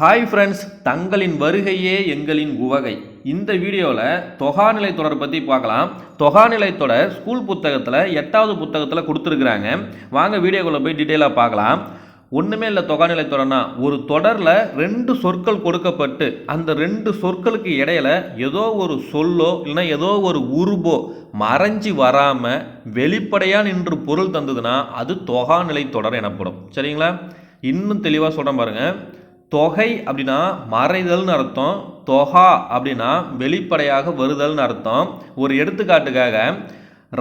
Hi friends தங்களின் வருகையே எங்களின் உவகை. இந்த வீடியோவில் தொகாநிலை தொடர் பற்றி பார்க்கலாம். தொகாநிலை தொடர் ஸ்கூல் புத்தகத்தில் எட்டாவது புத்தகத்தில் கொடுத்துருக்குறாங்க. வாங்க வீடியோக்குள்ளே போய் டீட்டெயிலாக பார்க்கலாம். ஒன்றுமே இல்லை தொகாநிலை தொடர்னா ஒரு தொடரில் ரெண்டு சொற்கள் கொடுக்கப்பட்டு அந்த ரெண்டு சொற்களுக்கு இடையில ஏதோ ஒரு சொல்லோ இல்லைன்னா ஏதோ ஒரு உருபோ மறைஞ்சி வராமல் வெளிப்படையாக நின்று பொருள் தந்ததுன்னா அது தொகாநிலை தொடர் எனப்படும். சரிங்களா? இன்னும் தெளிவாக சொல்கிறேன் பாருங்கள் தொகை அப்படின்னா மறைதல்னு அர்த்தம். தொகா அப்படின்னா வெளிப்படையாக வருதல்னு அர்த்தம். ஒரு எடுத்துக்காட்டுக்காக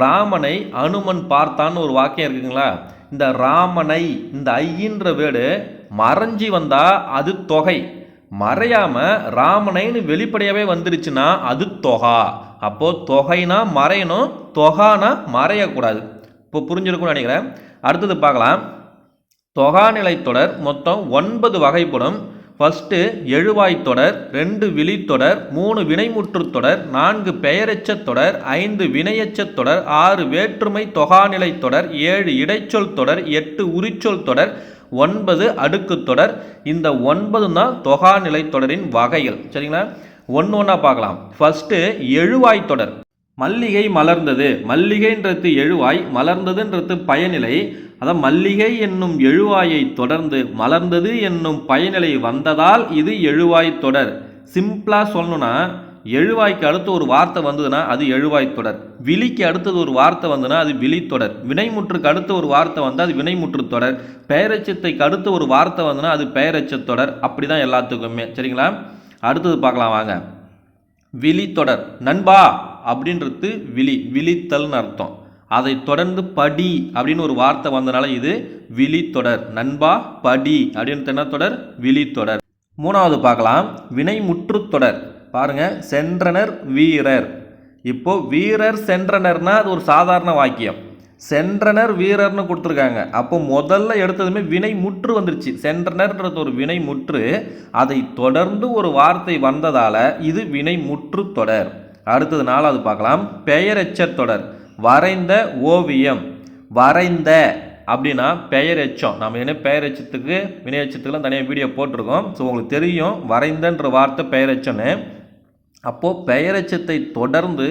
ராமனை அனுமன் பார்த்தான்னு ஒரு வாக்கியம் இருக்குங்களா? இந்த ராமனை இந்த ஐயின்ற வேடு மறைஞ்சி வந்தால் அது தொகை. மறையாமல் ராமனைன்னு வெளிப்படையாகவே வந்துருச்சுன்னா அது தொகா. அப்போது தொகைனா மறையணும் தொகானா மறையக்கூடாது. இப்போ புரிஞ்சிருக்கும்னு நினைக்கிறேன். அடுத்தது பார்க்கலாம். தொகாநிலை தொடர் மொத்தம் ஒன்பது வகைப்படும். ஃபஸ்ட்டு எழுவாய் தொடர் ரெண்டு விழித்தொடர் மூணு வினைமுற்றுத் தொடர் நான்கு பெயரெச்சத் தொடர் ஐந்து வினையெச்சத் தொடர் ஆறு வேற்றுமை தொகாநிலை தொடர் ஏழு இடைச்சொல் தொடர் எட்டு உரிச்சொல் தொடர் ஒன்பது அடுக்குத் தொடர். இந்த ஒன்பது தான் தொகாநிலை தொடரின் வகைகள். சரிங்களா? ஒன்று ஒன்றா பார்க்கலாம். ஃபஸ்ட்டு எழுவாய் தொடர். மல்லிகை மலர்ந்தது. மல்லிகைன்றது எழுவாய் மலர்ந்ததுன்றது பயனிலை. அதான் மல்லிகை என்னும் எழுவாயை தொடர்ந்து மலர்ந்தது என்னும் பயனிலை வந்ததால் இது எழுவாய் தொடர். சிம்பிளாக சொல்லணும்னா எழுவாய்க்கு அடுத்து ஒரு வார்த்தை வந்ததுன்னா அது எழுவாய் தொடர். விழிக்கு அடுத்தது ஒரு வார்த்தை வந்ததுன்னா அது விழித்தொடர் வினைமுற்றுக்கு அடுத்து ஒரு வார்த்தை வந்தால் அது வினைமுற்று தொடர். பெயரச்சத்தைக்கு அடுத்து ஒரு வார்த்தை வந்ததுன்னா அது பெயரெச்சத் தொடர். அப்படி தான் எல்லாத்துக்குமே. சரிங்களா? அடுத்தது பார்க்கலாம் வாங்க. விழித்தொடர் நண்பா! அப்படின்றது விழி விழித்தல்னு அர்த்தம். அதை தொடர்ந்து படி அப்படின்னு ஒரு வார்த்தை வந்தனால இது விழித்தொடர். நண்பா படி அப்படின்னு என்ன தொடர் விழித்தொடர். மூணாவது பார்க்கலாம். வினை தொடர். பாருங்க சென்றனர் வீரர். இப்போ வீரர் சென்றனர்னா அது ஒரு சாதாரண வாக்கியம். சென்றனர் வீரர்னு கொடுத்துருக்காங்க. அப்போ முதல்ல எடுத்ததுமே வினை முற்று வந்துருச்சு. சென்றனர்ன்றது ஒரு வினை முற்று அதை தொடர்ந்து ஒரு வார்த்தை வந்ததால் இது வினை முற்று தொடர். அடுத்தது நாலாவது பார்க்கலாம். பெயரெச்ச தொடர். வரைந்த ஓவியம். வரைந்த அப்படின்னா பெயரெச்சம் நம்ம என்ன பெயரெச்சத்துக்கு வினையெச்சத்துக்குலாம் தனியாக வீடியோ போட்டிருக்கோம். ஸோ உங்களுக்கு தெரியும் வரைந்தன்ற வார்த்தை பெயரெச்சம்னு அப்போது பெயரெச்சத்தை தொடர்ந்து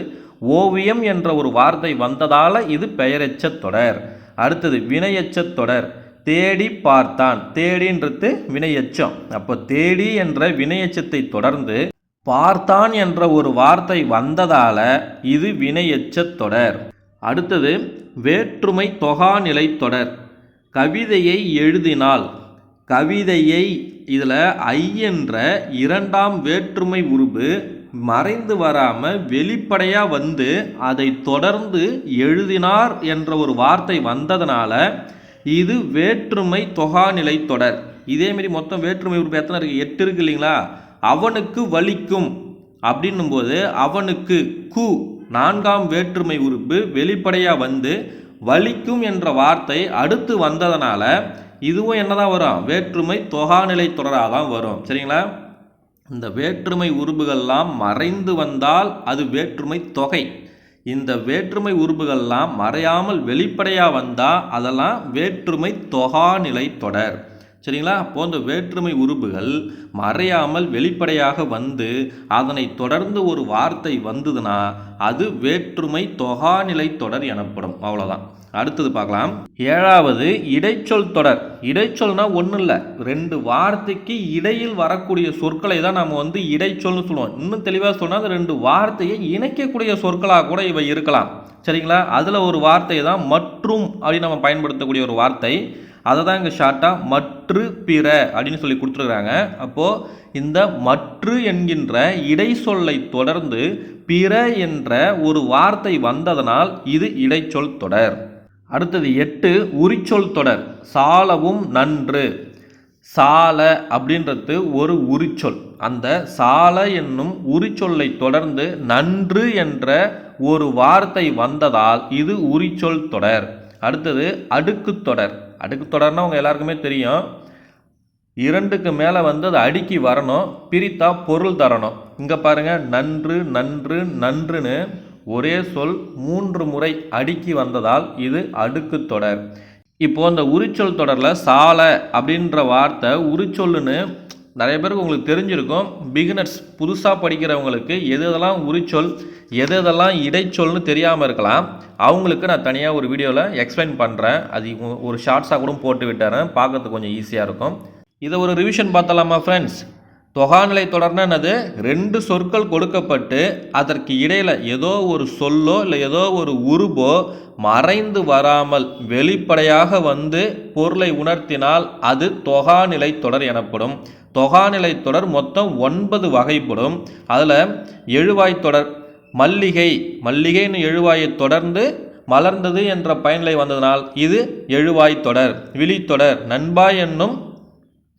ஓவியம் என்ற ஒரு வார்த்தை வந்ததால் இது பெயரெச்சத் தொடர். அடுத்தது வினையெச்சத் தொடர். தேடி பார்த்தான். தேடின்றது வினையெச்சம் அப்போ தேடி என்ற வினையெச்சத்தை தொடர்ந்து பார்த்தான் என்ற ஒரு வார்த்தை வந்ததால் இது வினையெச்சத் தொடர். அடுத்தது வேற்றுமை தொகாநிலை தொடர். கவிதையை எழுதினால் கவிதையை இதில் ஐ என்ற இரண்டாம் வேற்றுமை உருபு மறைந்து வராமல் வெளிப்படையாக வந்து அதை தொடர்ந்து எழுதினார் என்ற ஒரு வார்த்தை வந்ததனால இது வேற்றுமை தொகாநிலை தொடர். இதேமாரி மொத்தம் வேற்றுமை உறுப்பு எத்தனை இருக்குது எட்டு இருக்கு இல்லைங்களா? அவனுக்கு வலிக்கும். அப்படின்னும்போது அவனுக்கு கு நான்காம் வேற்றுமை உறுப்பு வெளிப்படையாக வந்து வலிக்கும் என்ற வார்த்தை அடுத்து வந்ததனால இதுவும் என்னதான் வரும்? வேற்றுமை தொகாநிலை தொடராக தான் வரும். சரிங்களா? இந்த வேற்றுமை உறுப்புகள்லாம் மறைந்து வந்தால் அது வேற்றுமை தொகை. இந்த வேற்றுமை உறுப்புகள்லாம் மறையாமல் வெளிப்படையாக வந்தால் அதெல்லாம் வேற்றுமை தொகாநிலை தொடர். சரிங்களா? அப்போது இந்த வேற்றுமை உறுப்புகள் மறையாமல் வெளிப்படையாக வந்து அதனை தொடர்ந்து ஒரு வார்த்தை வந்ததுன்னா அது வேற்றுமை தொகாநிலை தொடர் எனப்படும். அவ்வளோதான் அடுத்தது பார்க்கலாம். ஏழாவது இடைச்சொல் தொடர். இடைச்சொல்னா ஒன்றும் இல்லை ரெண்டு வார்த்தைக்கு இடையில் வரக்கூடிய சொற்களை தான் நம்ம வந்து இடைச்சொல்னு சொல்லுவோம். இன்னும் தெளிவாக சொன்னால் அந்த ரெண்டு வார்த்தையை இணைக்கக்கூடிய சொற்களாக கூட இவை இருக்கலாம். சரிங்களா? அதில் ஒரு வார்த்தை தான் மற்றும் அப்படின்னு நம்ம பயன்படுத்தக்கூடிய ஒரு வார்த்தை. அதை தான் இங்கே ஷார்ட்டாக மற்று பிற அப்படின்னு சொல்லி கொடுத்துருக்குறாங்க. அப்போது இந்த மற்று என்கின்ற இடைச்சொல்லை தொடர்ந்து பிற என்ற ஒரு வார்த்தை வந்ததனால் இது இடைச்சொல் தொடர். அடுத்தது எட்டு உரிச்சொல் தொடர். சாலவும் நன்று. சால அப்படின்றது ஒரு உரிச்சொல். அந்த சால என்னும் உரிச்சொல்லை தொடர்ந்து நன்று என்ற ஒரு வார்த்தை வந்ததால் இது உரிச்சொல் தொடர். அடுத்தது அடுக்கு தொடர். அடுக்கு தொடர்னா உங்கள் எல்லாருக்குமே தெரியும். இரண்டுக்கு மேலே வந்து அது அடுக்கி வரணும். பிரித்தா பொருள் தரணும். இங்கே பாருங்கள் நன்று நன்று நன்றுன்னு ஒரே சொல் மூன்று முறை அடுக்கி வந்ததால் இது அடுக்கு தொடர். இப்போது இந்த உரிச்சொல் தொடரில் சால அப்படின்ற வார்த்தை உரிச்சொல்லுன்னு நிறைய பேருக்கு உங்களுக்கு தெரிஞ்சிருக்கும். பிகினர்ஸ் புதுசாக படிக்கிறவங்களுக்கு எது எதெல்லாம் உரிச்சொல் எது எதெல்லாம் இடைச்சொல்னு தெரியாமல் இருக்கலாம். அவங்களுக்கு நான் தனியாக ஒரு வீடியோவில் எக்ஸ்பிளைன் பண்ணுறேன் அது ஒரு ஷார்ட்ஸாக கூட போட்டு விட்டுறேன். பார்க்கறதுக்கு கொஞ்சம் ஈஸியாக இருக்கும். இதை ஒரு ரிவிஷன் பார்த்தலாமா ஃப்ரெண்ட்ஸ் தொகாநிலை தொடர்னா என்னது? ரெண்டு சொற்கள் கொடுக்கப்பட்டு அதற்கு இடையில் ஏதோ ஒரு சொல்லோ இல்லை ஏதோ ஒரு உருபோ மறைந்து வராமல் வெளிப்படையாக வந்து பொருளை உணர்த்தினால் அது தொகாநிலை தொடர் எனப்படும். தொகாநிலை தொடர் மொத்தம் ஒன்பது வகைப்படும். அதில் எழுவாய் தொடர் மல்லிகை மல்லிகைன்னு எழுவாயை தொடர்ந்து மலர்ந்தது என்ற பயனிலை வந்ததனால் இது எழுவாய் தொடர் விழித்தொடர் நண்பா என்னும்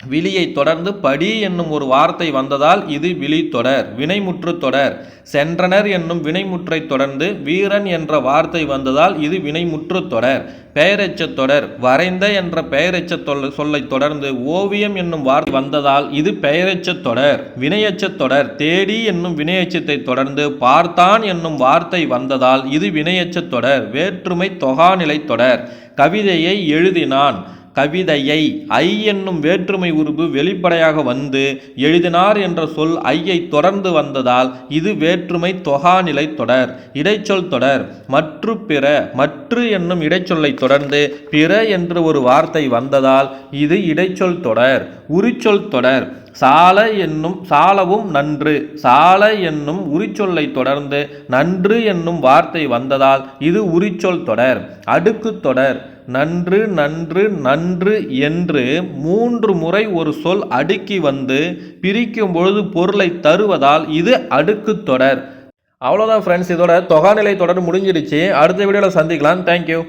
விழியை தொடர்ந்து படி என்னும் ஒரு வார்த்தை வந்ததால் இது விழித்தொடர் வினைமுற்று தொடர். சென்றனர் என்னும் வினைமுற்றை தொடர்ந்து வீரன் என்ற வார்த்தை வந்ததால் இது வினைமுற்று தொடர் பெயரெச்சத் தொடர். வரைந்த என்ற பெயரெச்சத் தொல் சொல்லை தொடர்ந்து ஓவியம் என்னும் வார்த்தை வந்ததால் இது பெயரெச்சத் தொடர் வினையச்சத் தொடர். தேடி என்னும் வினையச்சத்தை தொடர்ந்து பார்த்தான் என்னும் வார்த்தை வந்ததால் இது வினையச்சத் தொடர் வேற்றுமை தொகாநிலை தொடர். கவிதையை எழுதினான். கவிதையை ஐ என்னும் வேற்றுமை உருபு வெளிப்படையாக வந்து எழுதினார் என்ற சொல் ஐயை தொடர்ந்து வந்ததால் இது வேற்றுமை தொகாநிலை தொடர் இடைச்சொல் தொடர் மற்று பிற மற்று என்னும் இடைச்சொல்லை தொடர்ந்து பிற என்று ஒரு வார்த்தை வந்ததால் இது இடைச்சொல் தொடர் உரிச்சொல் தொடர் சால என்னும் சாலவும் நன்று சால என்னும் உரிச்சொல்லை தொடர்ந்து நன்று என்னும் வார்த்தை வந்ததால் இது உரிச்சொல் தொடர் அடுக்கு தொடர் நன்று நன்று நன்று என்று மூன்று முறை ஒரு சொல் அடுக்கி வந்து பிரிக்கும் பொழுது பொருளை தருவதால் இது அடுக்கு தொடர். அவ்வளோதான் ஃப்ரெண்ட்ஸ் இதோட தொகாநிலை தொடர் முடிஞ்சிடுச்சு. அடுத்த வீடியோவில் சந்திக்கலாம். தேங்க்யூ